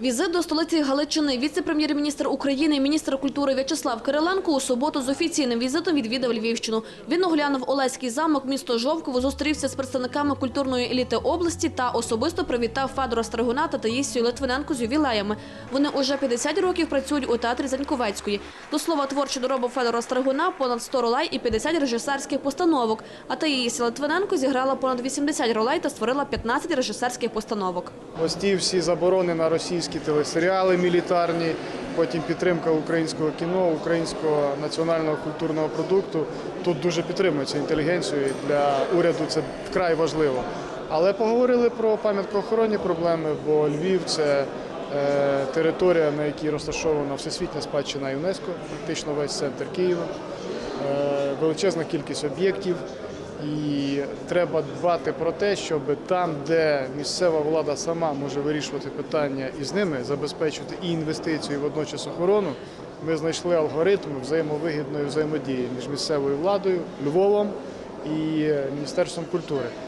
Візит до столиці Галичини віце-прем'єр-міністр України, міністр культури В'ячеслав Кириленко у суботу з офіційним візитом відвідав Львівщину. Він оглянув Олеський замок, місто Жовково, зустрівся з представниками культурної еліти області та особисто привітав Федора Стригуна та Таїсію Литвиненко з ювілеями. Вони уже 50 років працюють у театрі Заньковецької. До слова, творчі дороби Федора Стригуна понад 100 ролей і 50 режисерських постановок. А Таїсія Литвиненко зіграла понад 80 ролей та створила 15 режисерських постановок. Ось ті всі заборони на російські телесеріали мілітарні, потім підтримка українського кіно, українського національного культурного продукту. Тут дуже підтримується інтелігенцією. і Для уряду це вкрай важливо. Але поговорили про пам'яткоохоронні проблеми, бо Львів це е, територія, на якій розташована всесвітня спадщина ЮНЕСКО, практично весь центр Києва, е, величезна кількість об'єктів. І треба дбати про те, щоб там, де місцева влада сама може вирішувати питання із ними забезпечувати і інвестицію, і водночас охорону, ми знайшли алгоритм взаємовигідної взаємодії між місцевою владою, Львовом і Міністерством культури.